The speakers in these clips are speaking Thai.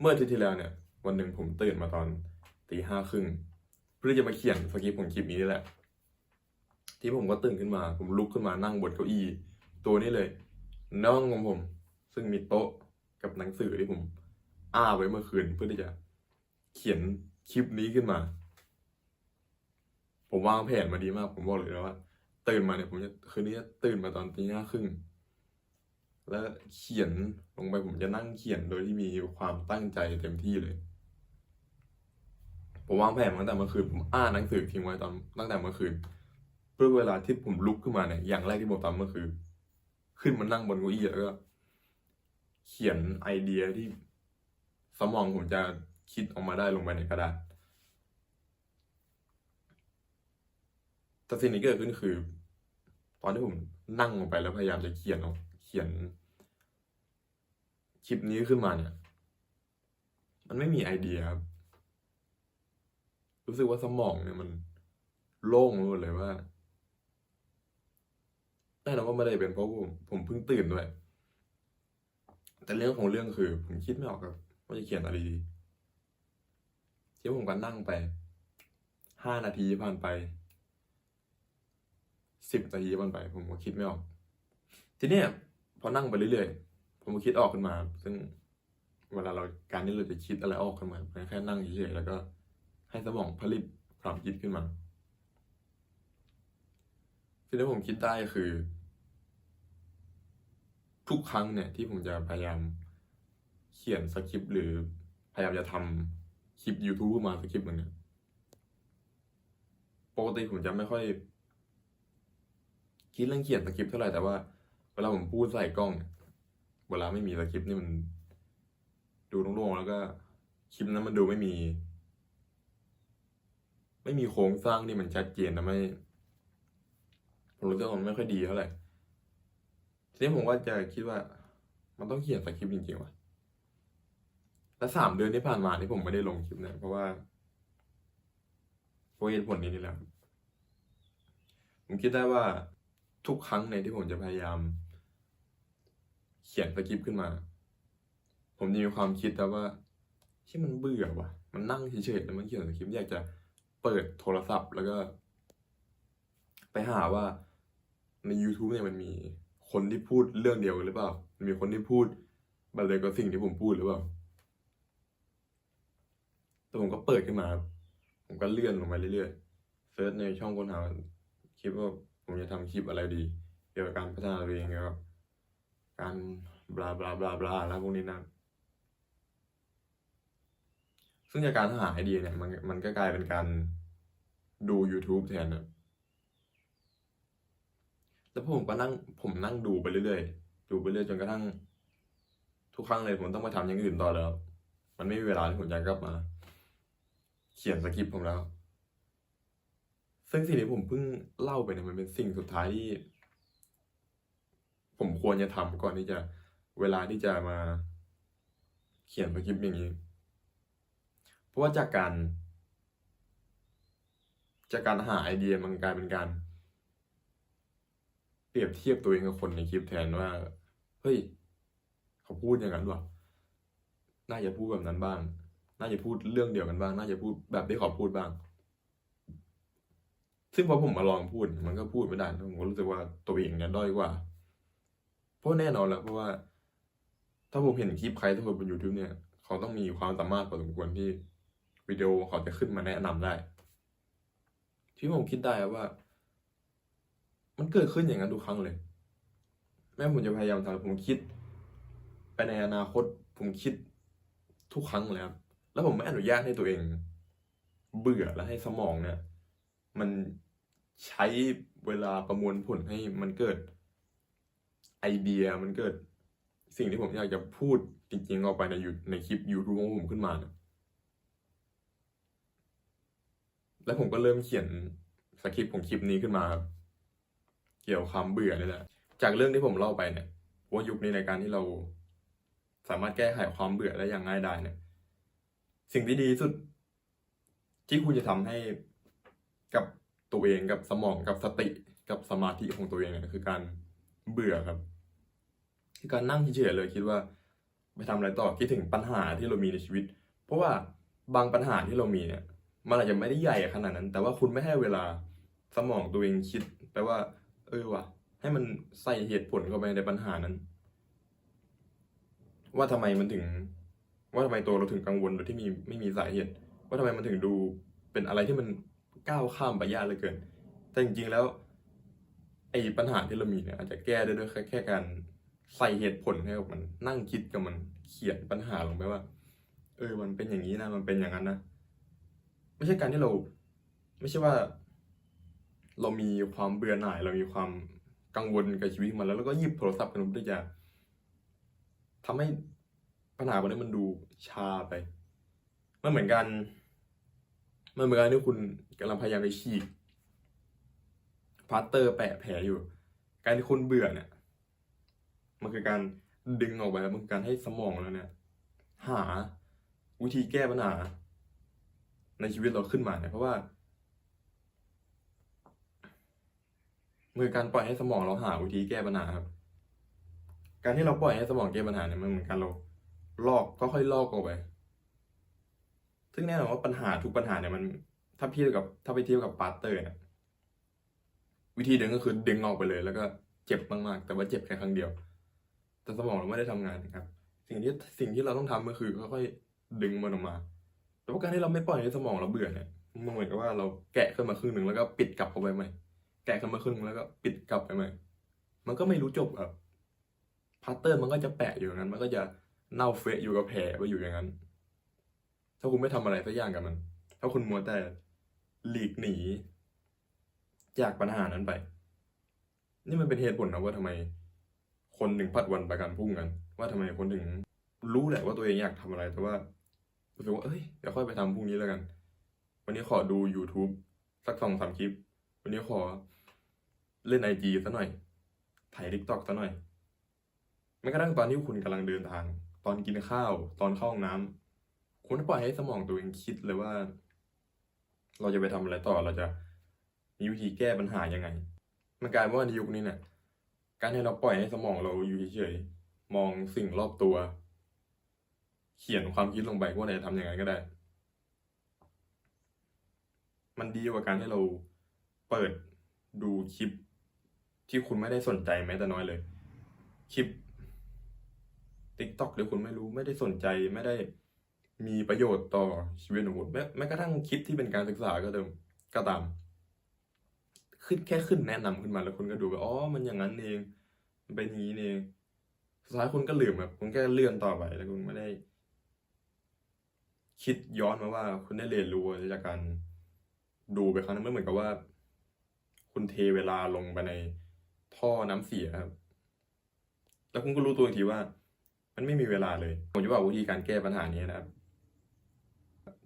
เมื่ออาทิตย์ที่แล้วเนี่ยวันหนึ่งผมตื่นมาตอนตีห้าครึ่งเพื่อจะมาเขียนสคริปต์ของคลิปนี้นี่แหละ ที่ผมก็ตื่นขึ้นมา ผมลุกขึ้นมานั่งบนเก้าอี้ ตัวนี้เลยน้องของผม ซึ่งมีโต๊ะกับหนังสือที่ผม อ้าไว้เมื่อคืนเพื่อที่จะเขียนคลิปนี้ขึ้นมา ผมวางแผนมาดีมาก ผมบอกเลยนะว่า ตื่นมาเนี่ยผมจะคืนนี้จะตื่นมาตอนตีห้าครึ่ง แล้วเขียนลงไปผมจะนั่งเขียนโดยที่มีความตั้งใจเต็มที่เลย ผมวางแผนตั้งแต่เมื่อคืนผมอ่านหนังสือทิ้งไว้ตอนตั้งแต่เมื่อคืนเพื่อเวลาที่ผมลุกขึ้นมาเนี่ยอย่างแรกที่ผมทำก็คือ ขึ้นมานั่งบนเก้าอี้แล้วก็เขียนไอเดียที่สมองผมจะคิดออกมาได้ลงไปในกระดาษแต่สิ่งที่เกิดขึ้นคือ ตอนที่ผมนั่งลงไปแล้วพยายามจะเขียนออกเขียน คลิปนี้ขึ้นมาเนี่ย มันไม่มีไอเดียครับ รู้สึกว่าสมองเนี่ยมันโล่งไปหมดเลยว่าแน่นอนว่าไม่ได้เป็นเพราะผมผมเพิ่งตื่นด้วย แต่เรื่องของเรื่องคือ ผมคิดไม่ออกครับว่าจะเขียนอะไรดีที่ผมก็นั่งไปห้านาทีผ่านไปสิบนาทีผ่านไป ผมก็คิดไม่ออก ทีเนี้ยพอนั่งไปเรื่อยๆ ผมคิดออกขึ้นมา ซึ่งเวลาเราการที่เราจะคิดอะไรออกขึ้นมาแค่นั่งเฉยๆแล้วก็ให้สมองผลิตความคิดขึ้นมาสิ่งที่ผมคิดได้คือ ทุกครั้งเนี่ยที่ผมจะพยายามเขียนสคริปต์หรือพยายามจะทำคลิป YouTube ขึ้นมาสคริปต์หนึ่งเนี่ยปกติผมจะไม่ค่อย คิดเรื่องเขียนสคริปต์เท่าไหร่แต่ว่าเวลาผมพูดใส่กล้องเนี่ย เวลาไม่มีสคริปต์นี่มัน ดูโล่งๆแล้วก็คลิปนั้นมันดูไม่มี ไม่มีโครงสร้างที่มันชัดเจนนะไม่ผมรู้สึกว่ามันไม่ค่อยดีเท่าไหร่ทีนี้ผมก็จะคิดว่า มันต้องเขียนสคริปต์จริงๆว่ะและสามเดือนที่ผ่านมาที่ผมไม่ได้ลงคลิปเนี่ยเพราะว่าเพราะเหตุผลนี้นี่แหละผมคิดได้ว่าทุกครั้งในที่ผมจะพยายาม เขียนสคริปต์ขึ้นมา ผมมีความคิดแต่ว่าที่มันเบื่อว่ะ มันนั่งเฉยๆแล้วมันเขียนสคริปต์อยากจะเปิดโทรศัพท์แล้วก็ ไปหาว่าใน YouTube เนี่ยมันมีคนที่พูดเรื่องเดียวกันหรือเปล่า มันมีคนที่พูดแบบเดยวกับสิ่งที่ผมพูดหรือเปล่า แต่ผมก็เปิดขึ้นมา ผมก็เลื่อนลงไปเรื่อยๆ เซิร์ชในช่องค้นหาคิดว่าผมจะทำคลิปอะไรดี เกี่ยวกับการพัฒนาตัวเองเกี่ยวกับ การบลาบลาบลาบลาแล้วพวกนี้นะซึ่งจากการหาไอเดียเนี่ยมันมันก็กลายเป็นการดู YouTube แทนนะแล้วผมก็นั่งผมนั่งดูไปเรื่อยๆ ดูไปเรื่อยจนกระทั่ง ทุกครั้งเลยผมต้องไปทำอย่างอื่นต่อแล้ว มันไม่มีเวลาที่ผมจะกลับมา เขียนสคริปต์ผมแล้ว ซึ่งสิ่งที่ผมเพิ่งเล่าไปเนี่ยมันเป็นสิ่งสุดท้ายที่ ผมควรจะทำก่อนที่จะเวลาที่จะมา เขียนสคริปต์อย่างนี้ เพราะว่าจากการ จากการหาไอเดียมันกลายเป็นการ เปรียบเทียบตัวเองกับคนในคลิปแทนว่าเฮ้ยเขาพูดอย่างนั้นวะน่าจะพูดแบบนั้นบ้าง น่าจะพูดเรื่องเดียวกันบ้าง น่าจะพูดแบบที่เขาพูดบ้าง ซึ่งพอผมมาลองพูด มันก็พูดไม่ได้ ผมก็รู้สึกว่าตัวเองเนี่ยด้อยกว่า เพราะแน่นอนแหละเพราะว่า ถ้าผมเห็นคลิปใครทุกคนบน YouTube เนี่ย เขาต้องมีความสามารถพอสมควรที่วิดีโอเขาจะขึ้นมาแนะนำได้ ที่ผมคิดได้ว่า มันเกิดขึ้นอย่างนั้นทุกครั้งเลย แม้ผมจะพยายามทำผมคิด ไปในอนาคต ผมคิดทุกครั้งเลยครับแล้วผมไม่อนุญาตให้ตัวเอง เบื่อและให้สมองเนี่ย มันใช้เวลาประมวลผลให้มันเกิด ไอเดียมันเกิด สิ่งที่ผมอยากจะพูดจริงๆออกไปในยูในคลิป YouTube ของผมขึ้นมาแล้วผมก็เริ่มเขียนสคริปต์ของคลิปนี้ขึ้นมาครับเกี่ยวกับความเบื่อนี่แหละจากเรื่องที่ผมเล่าไปเนี่ยว่ายุคนี้ในการที่เราสามารถแก้ไขความเบื่อได้อย่างง่ายดายเนี่ย สิ่งที่ดีที่สุด ที่คุณจะทำให้กับตัวเองกับสมองกับสติกับสมาธิของตัวเองเนี่ยคือการ เบื่อครับคือการนั่งเฉยๆเลยคิดว่าไปทำอะไรต่อคิดถึงปัญหาที่เรามีในชีวิต เพราะว่าบางปัญหาที่เรามีเนี่ยมันอาจจะไม่ได้ใหญ่ขนาดนั้น แต่ว่าคุณไม่ให้เวลาสมองตัวเองคิดแปลว่า เออว่ะ ให้มันใส่เหตุผลเข้าไปในปัญหานั้น ว่าทำไมมันถึง ว่าทำไมตัวเราถึงกังวลโดยที่มีไม่มีสาเหตุ ว่าทำไมมันถึงดูเป็นอะไรที่มันก้าวข้ามไปยากเหลือเกิน แต่จริงๆแล้ว ไอ้ปัญหาที่เรามีเนี่ยอาจจะแก้ได้ด้วยแค่แค่การใส่เหตุผลให้กับมันนั่งคิดกับมันเขียนปัญหาลงไปว่า เออ มันเป็นอย่างนี้นะมันเป็นอย่างนั้นนะไม่ใช่การที่เรา ไม่ใช่ว่า เรามีความเบื่อหน่าย เรามีความกังวลกับชีวิตมันแล้วเราก็หยิบโทรศัพท์ขึ้นมาเพื่อจะทำให้ปัญหาวันนี้มันดูชาไปมันเหมือนกันมันเหมือนกันที่คุณกำลังพยายามไปฉีก พลาสเตอร์แปะแผลอยู่ การที่คุณเบื่อเนี่ย มันคือการดึงออกไปแล้วมันคือการให้สมองเราเนี่ย หาวิธีแก้ปัญหา ในชีวิตเราขึ้นมาเนี่ยเพราะว่ามันคือการปล่อยให้สมองเราหาวิธีแก้ปัญหาครับ การที่เราปล่อยให้สมองแก้ปัญหาเนี่ยมันเหมือนการเราลอกก็ค่อยลอกออกไป ซึ่งแน่นอนว่าปัญหาทุกปัญหาเนี่ยมัน ถ้าเทียบกับถ้าไปเทียบกับปาร์เตอร์เนี่ย วิธีดึงก็คือดึงออกไปเลย แล้วก็เจ็บมากๆ แต่ว่าเจ็บแค่ครั้งเดียว แต่สมองเราไม่ได้ทำงานนะครับ สิ่งที่สิ่งที่เราต้องทำก็คือค่อยๆดึงมันออกมา แต่ว่าการที่เราไม่ปล่อยให้สมองเราเบื่อเนี่ยมันเหมือนกับว่าเราแกะขึ้นมาครึ่งหนึ่งแล้วก็ปิดกลับเข้าไปใหม่ แกะขึ้นมาครึ่งแล้วก็ปิดกลับไปใหม่ มันก็ไม่รู้จบครับพาร์เตอร์มันก็จะแปะอยู่อย่างนั้น มันก็จะเน่าเฟะอยู่กับแผลไปอยู่อย่างนั้น ถ้าคุณไม่ทำอะไรสักอย่างกับมัน ถ้าคุณมัวแต่หลีกหนี จากปัญหานั้นไป นี่มันเป็นเหตุผลนะว่าทำไม คนถึงพัดวันประกันพรุ่งกัน ว่าทำไมคนถึงรู้แหละว่าตัวเองอยากทำอะไร แต่ว่ารู้สึกว่าเอ้ยเดี๋ยวค่อยไปทำพรุ่งนี้แล้วกัน วันนี้ขอดู YouTube สักสองสามคลิป วันนี้ขอเล่นไอจีซะหน่อย ถ่ายทิกตอกซะหน่อยแม้กระทั่งตอนที่คุณกำลังเดินทาง ตอนกินข้าว ตอนเข้าห้องน้ำคุณปล่อยให้สมองตัวเองคิดเลยว่า เราจะไปทำอะไรต่อเราจะ มีวิธีแก้ปัญหายังไง มันกลายเป็นว่าในยุคนี้เนี่ยการที่เราปล่อยให้สมองเราอยู่เฉยๆมองสิ่งรอบตัว เขียนความคิดลงไปว่าเราจะทำยังไงก็ได้ มันดีกว่าการที่เราเปิดดูคลิปที่คุณไม่ได้สนใจแม้แต่น้อยเลย คลิป TikTok หรือคุณไม่รู้ไม่ได้สนใจไม่ได้มีประโยชน์ต่อชีวิตของคุณแม้แม้กระทั่งคลิปที่เป็นการศึกษาก็เดิมก็ตาม ขึ้นแค่ขึ้นแนะนำขึ้นมาแล้วคุณก็ดูว่าอ๋อมันอย่างนั้นเองมันเป็นอย่างนี้เองสุดท้ายคุณก็ลืมแบบคุณแค่เลื่อนต่อไปแล้วคุณไม่ได้ คิดย้อนมาว่า คุณได้เรียนรู้จากการดูไปครั้งนั้นไม่เหมือนกับว่า คุณเทเวลาลงไปในท่อน้ำเสียครับแล้วคุณก็รู้ตัวอีกทีว่า มันไม่มีเวลาเลยผมจะบอกวิธีการแก้ปัญหานี้นะครับ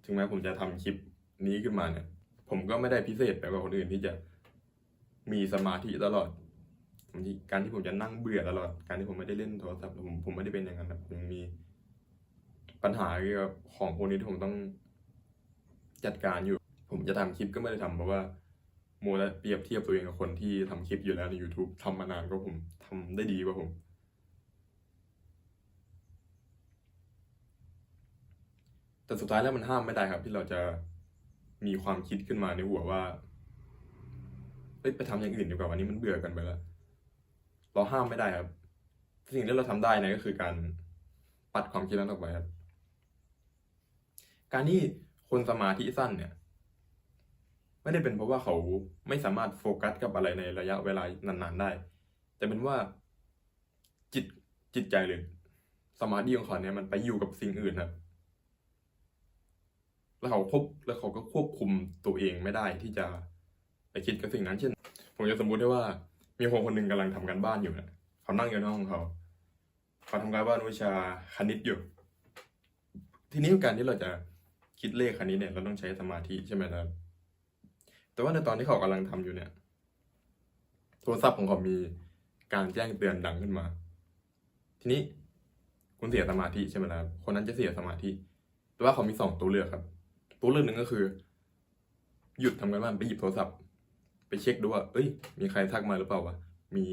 ถึงแม้ผมจะทำคลิปนี้ขึ้นมาเนี่ย ผมก็ไม่ได้พิเศษไปกว่าคนอื่นที่จะ มีสมาธิตลอดการที่ผมจะนั่งเบื่อตลอด การที่ผมไม่ได้เล่นโทรศัพท์ผมผมไม่ได้เป็นอย่างนั้นผมมีปัญหาเกี่ยวกับของพวกนี้ที่ผมต้องจัดการอยู่ ผมจะทำคลิปก็ไม่ได้ทำเพราะว่าโมวแต่เปรียบเทียบตัวเองกับคนที่ทำคลิปอยู่แล้วใน YouTube ทำมานานกว่าผมทำได้ดีกว่าผม แต่สุดท้ายแล้วมันห้ามไม่ได้ครับ ที่เราจะมีความคิดขึ้นมาในหัวว่า เอ้ยไปทำอย่างอื่นดีกว่าวันนี้มันเบื่อกันไปแล้ว เราห้ามไม่ได้ครับ สิ่งที่เราทำได้นะก็คือการปัดความคิดนั้นออกไปครับ การที่คนสมาธิสั้นเนี่ย ไม่ได้เป็นเพราะว่าเขาไม่สามารถโฟกัสกับอะไรในระยะเวลานานๆได้ แต่เป็นว่าจิตจิตใจหรือสมาธิของเขาเนี่ยมันไปอยู่กับสิ่งอื่นครับ แล้วเขาควบแล้วเขาก็ควบคุมตัวเองไม่ได้ที่จะ ไปคิดกับสิ่งนั้นเช่น ผมจะสมมุติได้ว่า มีคนคนหนึ่งกำลังทำการบ้านอยู่นะเขานั่งอยู่ในห้องของเขาเขาทำการบ้านวิชาคณิตอยู่ ทีนี้การที่เราจะคิดเลขคณิตเนี่ยเราต้องใช้สมาธิใช่ไหมครับแต่ว่าในตอนที่เขากำลังทำอยู่เนี่ย โทรศัพท์ของเขามีการแจ้งเตือนดังขึ้นมา ทีนี้คุณเสียสมาธิใช่ไหมครับคนนั้นจะเสียสมาธิ แต่ว่าเขามีสองตัวเลือกครับ ตัวเลือกหนึ่งก็คือ หยุดทำการบ้านไปหยิบโทรศัพท์ เช็คดูว่า เอ้ย มีใครทักมาหรือเปล่าวะ มี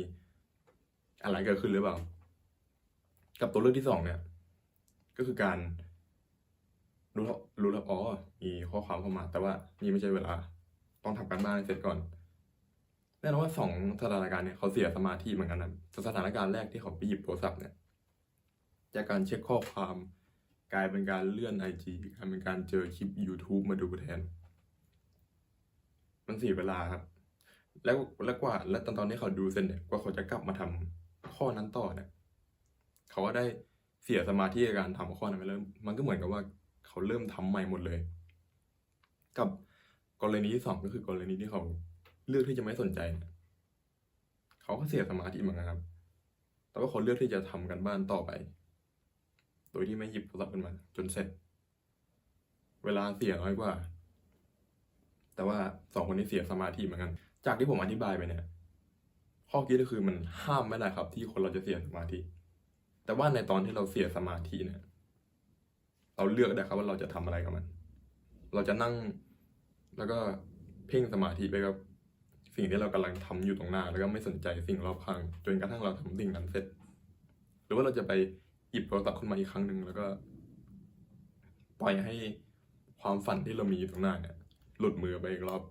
อะไรเกิดขึ้นหรือเปล่า กับตัวเลือกที่สองเนี่ย ก็คือการ รู้แล้วรู้แล้วอ๋อ มีข้อความเข้ามา แต่ว่านี่ไม่ใช่เวลา ต้องทำการบ้านให้เสร็จก่อน แน่นอนว่าสองสถานการณ์เนี่ยเขาเสียสมาธิเหมือนกันนะสถานการณ์แรกที่เขาไปหยิบโทรศัพท์เนี่ย จากการเช็คข้อความกลายเป็นการเลื่อนไอจีกลายเป็นการเจอคลิป YouTube มาดูแทน มันเสียเวลาครับ แล้วแล้วกว่า แล้วตอนตอนที่เขาดูเสร็จเนี่ยกว่าเขาจะกลับมาทำข้อนั้นต่อเนี่ยเขาก็ได้เสียสมาธิในการทำข้อนั้นไปแล้วมันก็เหมือนกับว่าเขาเริ่มทำใหม่หมดเลย กับกรณีที่สองก็คือกรณีที่เขาเลือกที่จะไม่สนใจเเขาก็เสียสมาธิเหมือนกันครับแต่ว่าเขาเลือกที่จะทำกันบ้านต่อไป โดยที่ไม่หยิบโทรศัพท์ขึ้นมา จนเสร็จ เวลาเสียน้อยกว่า แต่ว่าสองคนนี้เสียสมาธิเหมือนกัน จากที่ผมอธิบายไปเนี่ยข้อคิดก็คือมันห้ามไม่ได้ครับ ที่คนเราจะเสียสมาธิ แต่ว่าในตอนที่เราเสียสมาธิเนี่ย เราเลือกได้ครับว่าเราจะทำอะไรกับมัน เราจะนั่งแล้วก็เพ่งสมาธิไปกับ สิ่งที่เรากำลังทำอยู่ตรงหน้า แล้วก็ไม่สนใจสิ่งรอบข้างจนกระทั่งเราทำสิ่งนั้นเสร็จ หรือว่าเราจะไปหยิบโทรศัพท์ขึ้นมาอีกครั้งหนึ่งแล้วก็ ปล่อยให้ความฝันที่เรามีอยู่ตรงหน้าเนี่ย หลุดมือไปอีกรอบ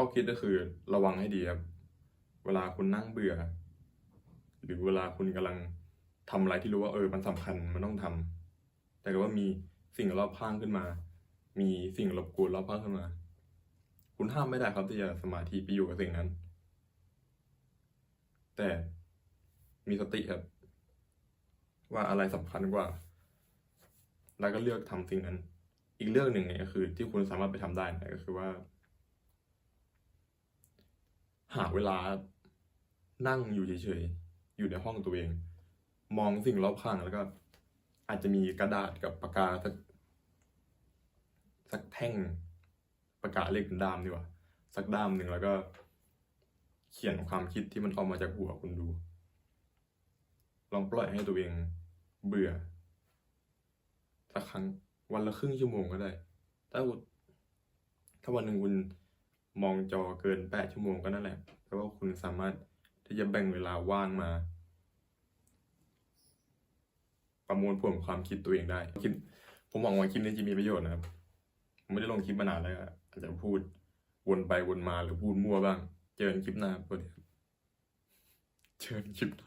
ข้อคิดก็คือระวังให้ดีครับ เวลาคุณนั่งเบื่อ หรือเวลาคุณกำลังทำอะไรที่รู้ว่าเออมันสำคัญมันต้องทำแต่ก็ว่ามีสิ่งรอบข้างขึ้นมา มีสิ่งรบกวนรอบข้างขึ้นมา คุณห้ามไม่ได้ครับที่จะสมาธิไปอยู่กับสิ่งนั้น แต่มีสติครับ ว่าอะไรสำคัญกว่า แล้วก็เลือกทำสิ่งนั้น อีกเรื่องหนึ่งเนี่ยก็คือ ที่คุณสามารถไปทำได้นะก็คือว่า หาเวลานั่งอยู่เฉยๆ อยู่ในห้องตัวเอง มองสิ่งรอบข้างแล้วก็ อาจจะมีกระดาษกับปากกาสักสักแท่งปากกาเล็กเป็นด้ามดีกว่า สักด้ามหนึ่งแล้วก็ เขียนความคิดที่มันออกมาจากหัวคุณดู ลองปล่อยให้ตัวเองเบื่อสักครั้งวันละครึ่งชั่วโมงก็ได้ถ้าถ้าวันหนึ่งคุณ มองจอเกินแปดชั่วโมงก็นั่นแหละแปลว่าคุณสามารถที่จะแบ่งเวลาว่างมา ประมวลผลความคิดตัวเองได้คลิปผมหวังว่าคลิปนี้จะมีประโยชน์นะครับผมไม่ได้ลงคลิปมานานแล้วอาจจะพูดวนไปวนมาหรือพูดมั่วบ้าง เจอกันคลิปหน้าครับสวัสดีครับเจอกันคลิปหน้า